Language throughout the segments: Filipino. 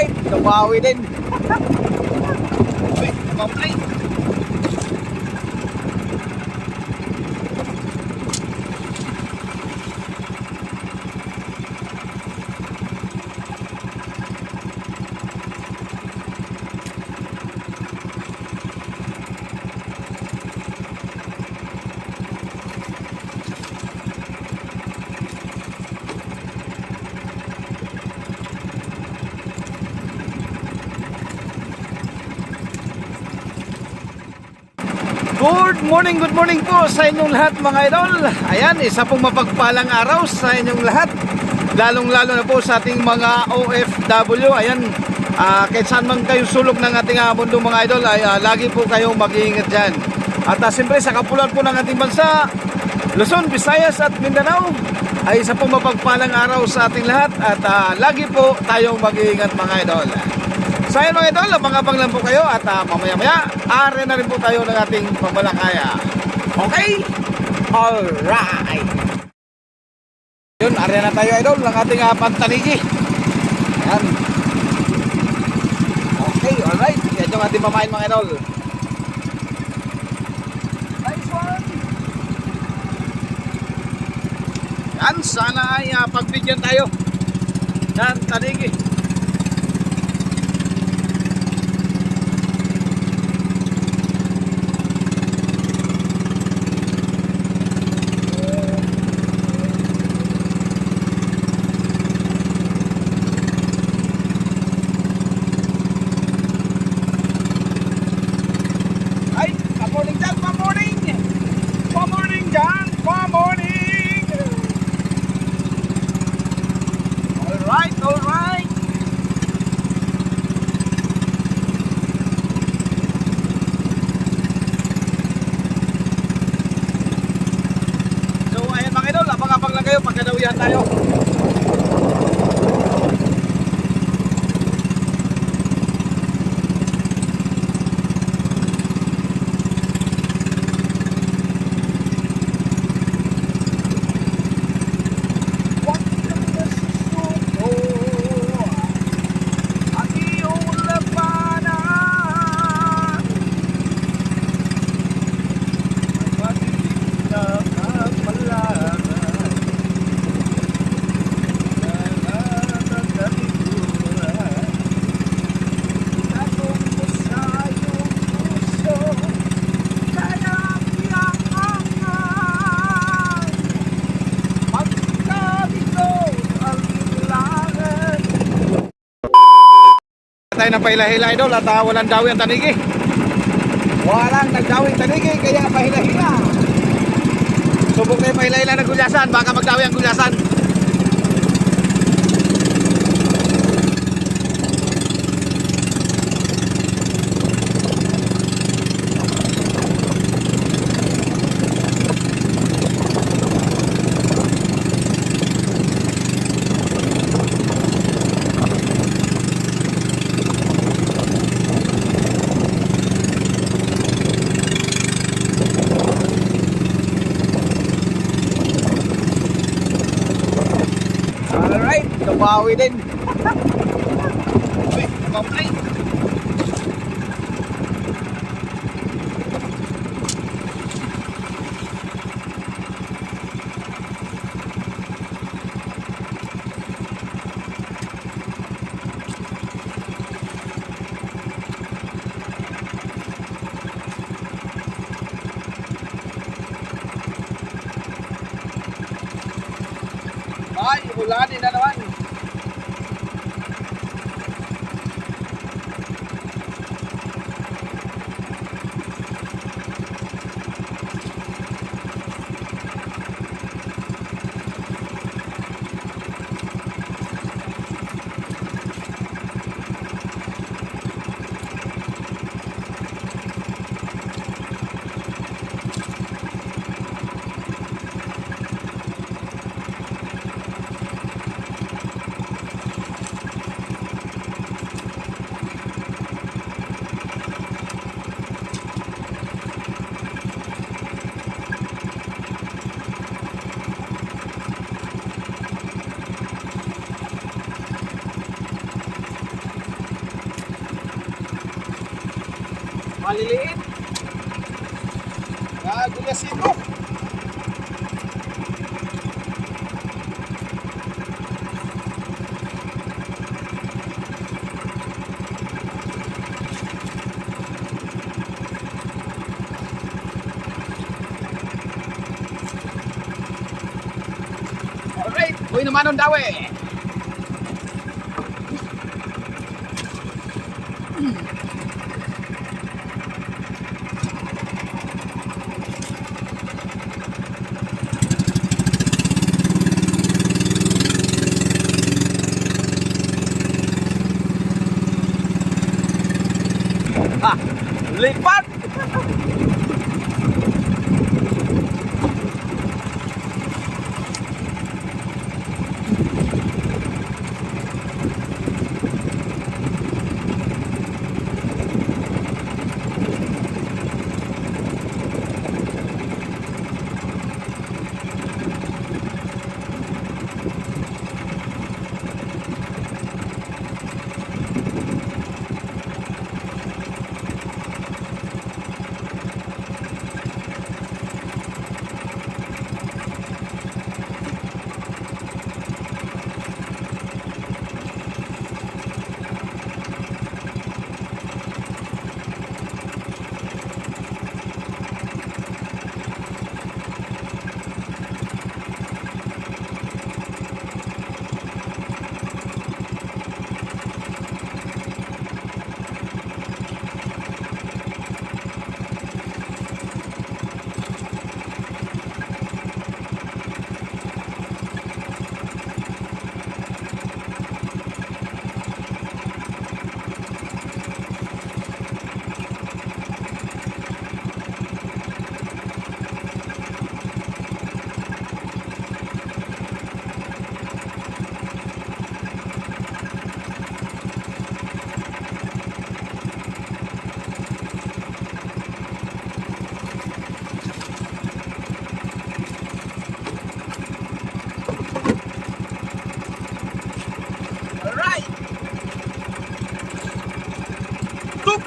Alright, nabawi din. Uy, nabawi. Good morning, good morning po sa inyong lahat mga idol. Ayan, isa pong mapagpalang araw sa inyong lahat. Lalong-lalo na po sa ating mga OFW. Ayan, ah, kahit saan man kayo sulok ng ating ah, mundo mga idol, ay ah, lagi po kayong mag-iingat dyan. At uh, siyempre sa kapulan po ng ating bansa, Luzon, Visayas at Mindanao, ay isa pong mapagpalang araw sa ating lahat. At ah, lagi po tayong mag-iingat mga idol. So ayun mga idol, abang-abang lang po kayo at uh, mamaya-maya, are na rin po tayo ng ating pambalakaya. Okay? Alright! Yun, are na tayo idol ng ating uh, pantanigi. Ayan. Okay, alright. Yan yung ating pamain mga idol. Nice one! Yan, sana ay uh, pagbigyan tayo. Yan, tanigi. Ay, pa-morning dyan, pa-morning! Pa-morning dyan, pa-morning! Alright, alright! So, ayan mga idol, kayo, pagkadawihan tayo. Tayo ng pailahila idol at uh, walang dawi ang tanigi. Walang nagdawi ang tanigi kaya pahila-hila. Subok na yung pahila-hila ng gulyasan. Baka magdawi ang gulyasan Alright, nabawi din. Uy, nabawi Ay, ulanin na uy naman ang dawe.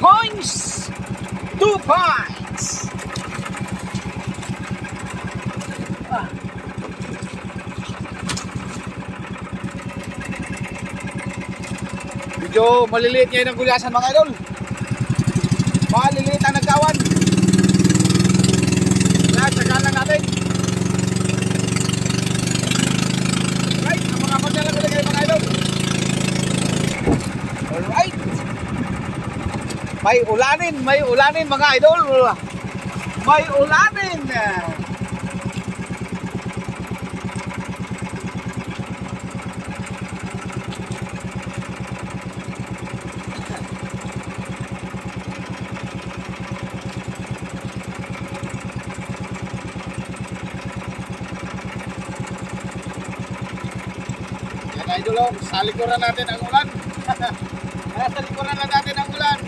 Points! Two points! Ah. Medyo maliliit ngayon ang gulasan mga idol. Maliliit ang nagkawan. Kaya tsagaan lang natin. Right, ang mga kanya lang ulit kayo mga idol. Alright. May ulanin, may ulanin mga idol. May ulanin. Yan idol, oh. sa likuran natin ang ulan. Nasa likuran na natin ang ulan.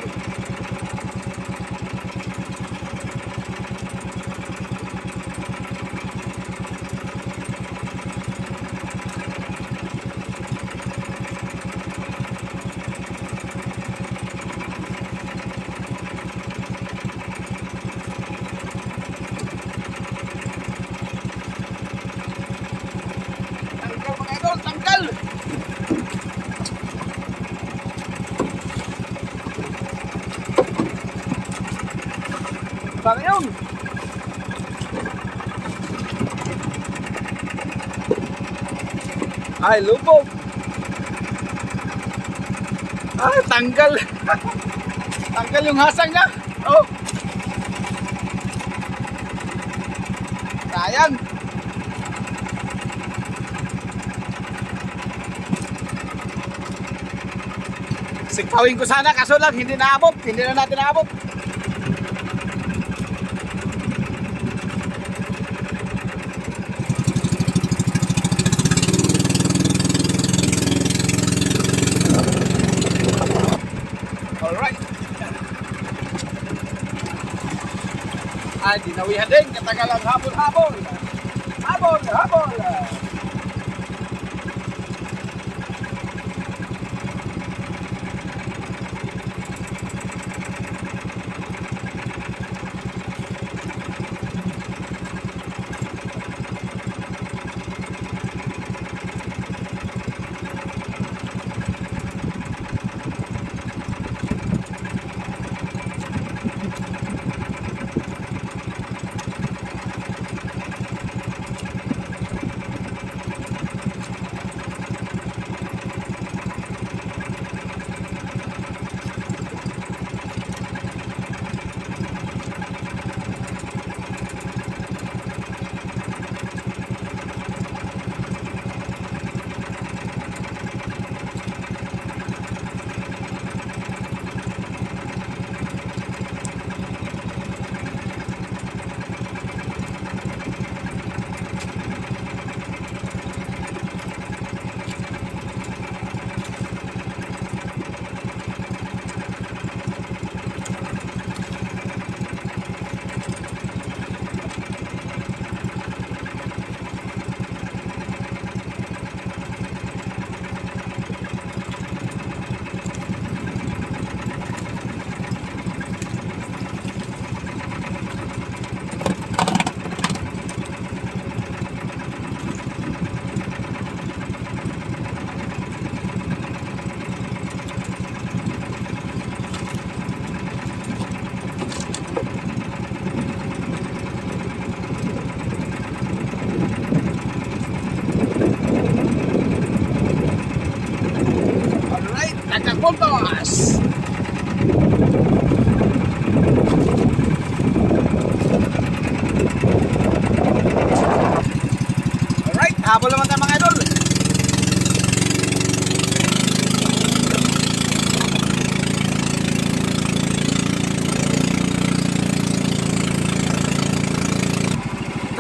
Tangkal mga idol, tangkal! Baka yun! Ay, lubog! Ay, tanggal! tanggal yung hasang niya! Oh! Sayang! Sigpawin ko sana kaso lang hindi naabot, hindi na natin naabot. Alright. Ay, dinawihan din. Katagalan habol-habol.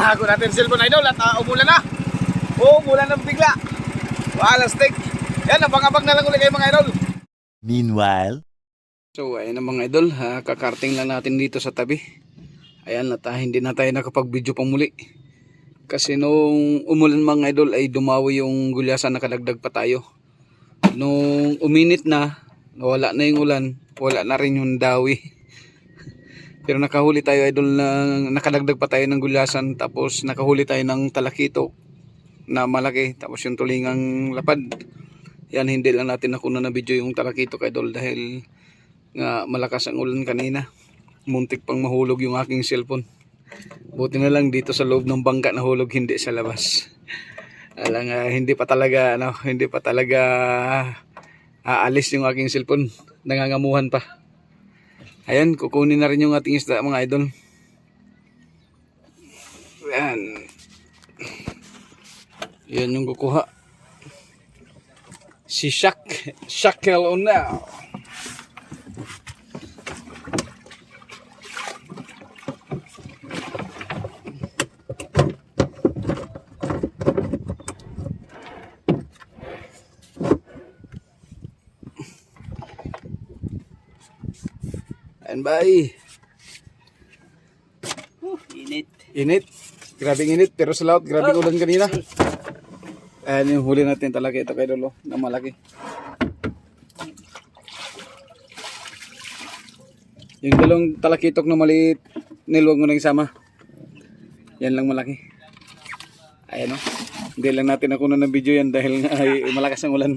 Tago natin cellphone idol at uh, umulan na. Oo, umulan ng bigla. Wala stick. Yan, abang-abang na lang ulit kayo mga idol. Meanwhile, So, ayun na mga idol, ha, kakarting lang natin dito sa tabi. Ayan, at ah, hindi na tayo nakapag-video pang muli. Kasi nung umulan mga idol ay dumawi yung gulyasan nakadagdag pa tayo. Nung uminit na, wala na yung ulan, wala na rin yung dawi. Pero nakahuli tayo idol na nakadagdag pa tayo ng gulyasan tapos nakahuli tayo ng talakito na malaki tapos yung tulingang lapad. Yan hindi lang natin nakuna na video yung talakito kay idol dahil nga malakas ang ulan kanina. Muntik pang mahulog yung aking cellphone. Buti na lang dito sa loob ng bangka nahulog hindi sa labas. Alang ah, hindi pa talaga ano, hindi pa talaga aalis yung aking cellphone. Nangangamuhan pa. Ayan, kukunin na rin yung ating isda mga idol. Ayan. Yan yung kukuha. Si Shak. Shakel Onao. Ayan bye. Init. Init. Grabing init pero sa laot, grabing ulan kanina. Ayan yung huli natin talaga ito kay Lolo na malaki. Yung dalawang talakitok na maliit, nilwag mo na isama. Yan lang malaki. Ayan o. Hindi lang natin nakuha ng video yan dahil nga ay malakas ang ulan.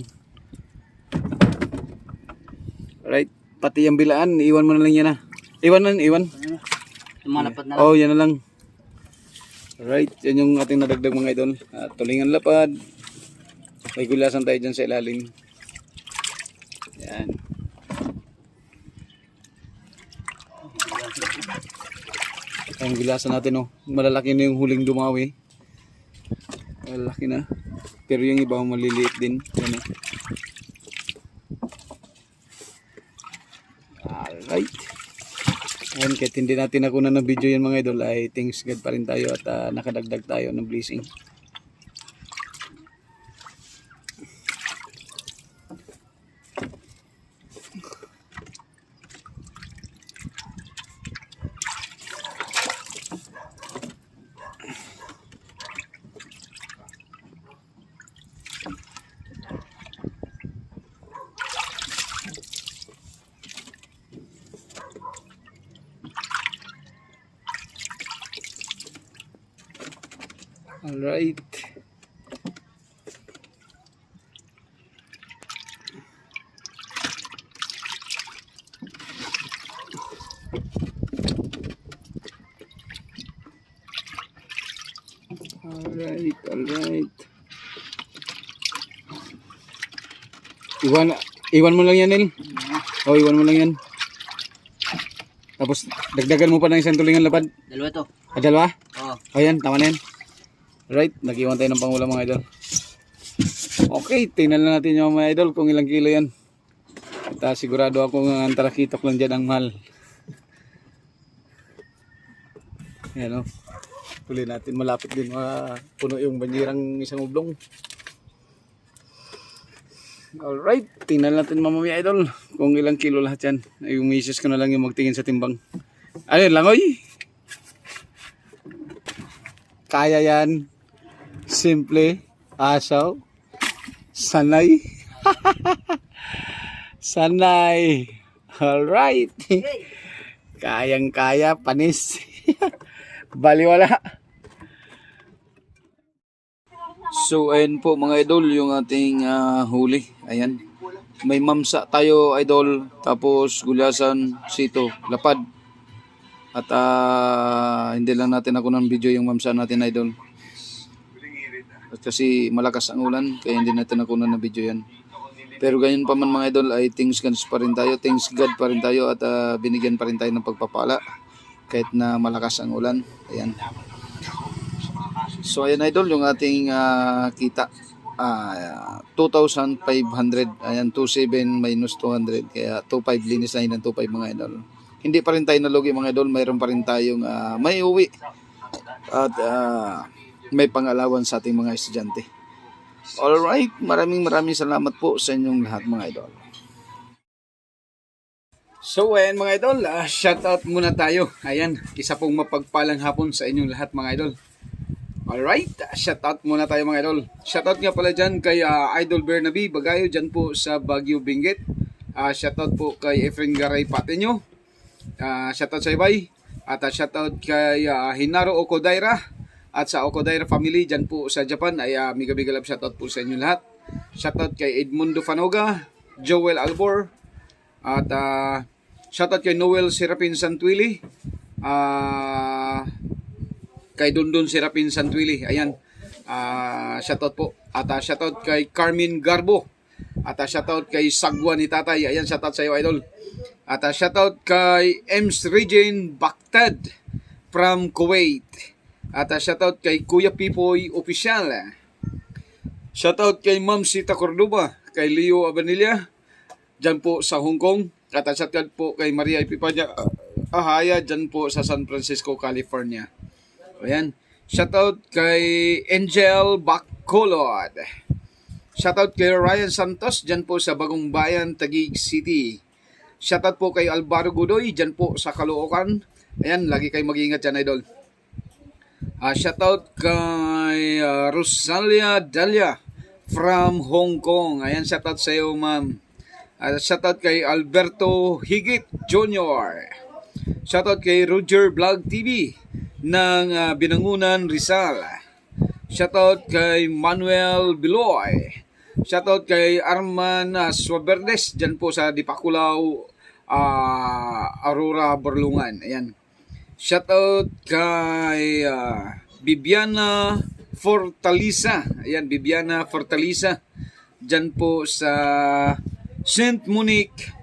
Right. Pati yung bilaan, iwan mo na lang yan ah. Iwan na, iwan. Lumalapad na lang. Oh, yan na lang. Alright, yan yung ating nadagdag mga idol. At tulingan lapad. May gulasan tayo dyan sa ilalim. Yan. Ang gulasan natin oh. Malalaki na yung huling dumawi. Malalaki na. Pero yung iba maliliit din. Yan oh. Alright. Ayan, kahit hindi natin nakuha ng video yan mga idol ay thanks God pa rin tayo at ah, nakadagdag tayo ng blessing. Alright. Alright, alright. Iwan, iwan mo lang yan, Nel. O, iwan mo lang yan. Tapos, dagdagan mo pa ng isang tulingan lapad. Dalawa to. Ah, dalawa? Oo. O yan, tama na yan. Right, nag-iwan tayo ng pangulam mga idol. Okay, tingnan lang natin yung mga idol kung ilang kilo yan. At ah, sigurado ako ang tarakitok lang dyan ang mahal. Yan o. Tuloy natin malapit din puno yung banjirang isang ublong. Alright, tingnan natin mamamaya idol kung ilang kilo lahat yan. Yung misis ko na lang yung magtingin sa timbang. Ayun lang oy. Kaya yan. Simple. Asaw. Sanay. Sanay. Alright. Kayang kaya. Panis. Baliwala. So ayan po mga idol yung ating ah, huli. Ayan. May mamsa tayo idol. Tapos gulyasan, sito, lapad. At ah, hindi lang natin ako ng video yung mamsa natin idol. At kasi malakas ang ulan kaya hindi natin ako ng video yan. Pero ganyan pa man mga idol ay things God pa rin tayo, things God pa rin tayo at ah, binigyan pa rin tayo ng pagpapala kahit na malakas ang ulan. Ayan. So ayan idol yung ating ah, kita ah 2,500 ayan 27 minus 200 kaya 2,500 linis na yun ng 2,500 mga idol. Hindi pa rin tayo nalugi mga idol, mayroon pa rin tayong ah, may uwi at ah, may pangalawan sa ating mga estudyante. Alright, maraming maraming salamat po sa inyong lahat mga idol. So ayan mga idol, ah, shout out muna tayo. Ayan, isa pong mapagpalang hapon sa inyong lahat mga idol. Alright, shout out muna tayo mga idol. Shout out nga pala dyan kay ah, Idol Bernabe Bagayo dyan po sa Baguio Benguet. Uh, shout out po kay Efren Garay Pateño. Uh, shout out sa Ibay. At uh, shout out kay ah, Hinaro Okodaira at sa Okodaira family dyan po sa Japan ay uh, miga-miga love shout out po sa inyo lahat. Shout out kay Edmundo Fanoga, Joel Albor, at uh, shout out kay Noel Serapin Santuili. Ah kay Dundun Serapin Santuili. Ayan. Ah, shoutout po. At uh, shoutout kay Carmen Garbo. At uh, shoutout kay Sagwa ni Tatay. Ayan, shoutout sa iyo, idol. At uh, shoutout kay Ems Regine Baktad from Kuwait. At uh, shoutout kay Kuya Pipoy Official. Shoutout kay Ma'am Sita Cordoba, kay Leo Abanilla, dyan po sa Hong Kong. At uh, shoutout po kay Maria Ipipanya Ahaya, dyan po sa San Francisco, California. Ayan. Shoutout kay Angel Bacolod. Shoutout kay Ryan Santos dyan po sa Bagong Bayan, Taguig City. Shoutout po kay Alvaro Godoy dyan po sa Caloocan. Ayan, lagi kayo mag-iingat dyan, idol. Uh, shoutout kay ah, Rosalia Dalia from Hong Kong. Ayan, shoutout sa iyo, ma'am. Uh, shoutout kay Alberto Higit Jr. Shoutout kay Roger Vlog TV ng ah, Binangunan Rizal. Shoutout kay Manuel Biloy. Shoutout kay Arman uh, Suaberdes dyan po sa Dipakulaw, ah, Aurora, Borlungan. Ayan. Shoutout kay ah, Bibiana Fortaleza. Ayan, Bibiana Fortaleza. Dyan po sa St. Monique,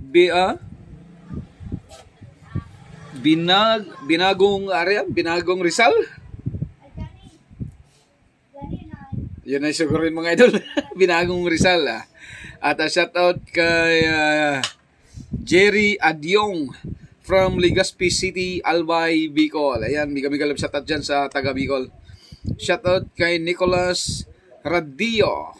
Bia, Binag, Binagong area, Binagong Rizal. Yun ay siguro yung mga idol. Binagong Rizal. Ah. At uh, shoutout kay ah, Jerry Adyong from Legazpi City, Albay, Bicol. Ayan, miga miga love shoutout dyan sa taga Bicol. Shoutout kay Nicolas Radio.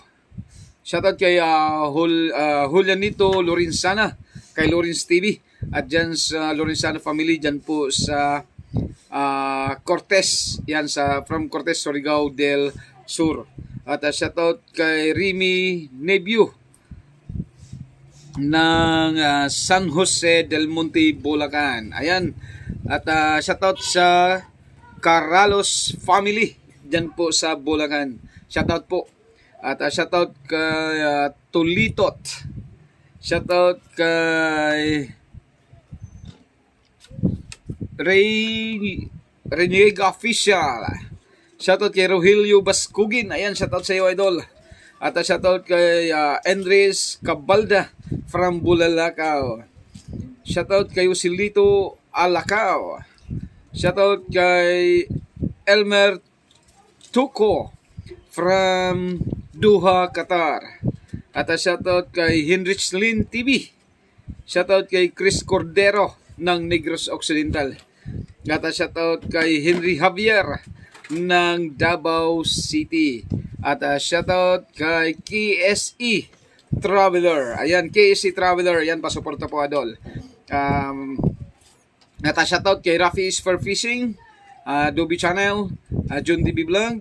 Shoutout kay uh, Hul, uh, Julianito Lorenzana, kay Lorenz TV. At dyan sa Lorenzana family, dyan po sa uh, Cortez, yan sa from Cortez, Surigao del Sur. At uh, shoutout kay Remy Nebio ng uh, San Jose del Monte, Bulacan. Ayan. At uh, shoutout sa Caralos family dyan po sa Bulacan. Shoutout po. At uh, shoutout kay uh, Tulitot. Shoutout kay Ray Reniega Official. Shoutout kay Rogelio Baskugin. Ayan, shoutout sa iyo, idol. At uh, shoutout kay uh, Andres Cabalda from Bulalakaw. Shoutout kay Usilito Alacao. Shoutout kay Elmer Tuko from Doha, Qatar. At uh, shoutout kay Heinrich Lin TV. Shoutout kay Chris Cordero ng Negros Occidental. At uh, shoutout kay Henry Javier ng Davao City. At uh, shoutout kay KSE Traveler. Ayan, KSE Traveler. Ayan, pasuporta po, Adol. Um, at uh, shoutout kay Rafi is for Fishing, uh, Doby Channel, uh, John DB Vlog,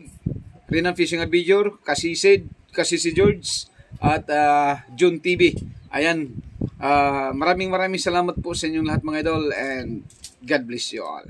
Renan Fishing Adventure, Kasisid, Kasisi George, at uh, John TV. Ayan, uh, maraming maraming salamat po sa inyong lahat mga idol and God bless you all.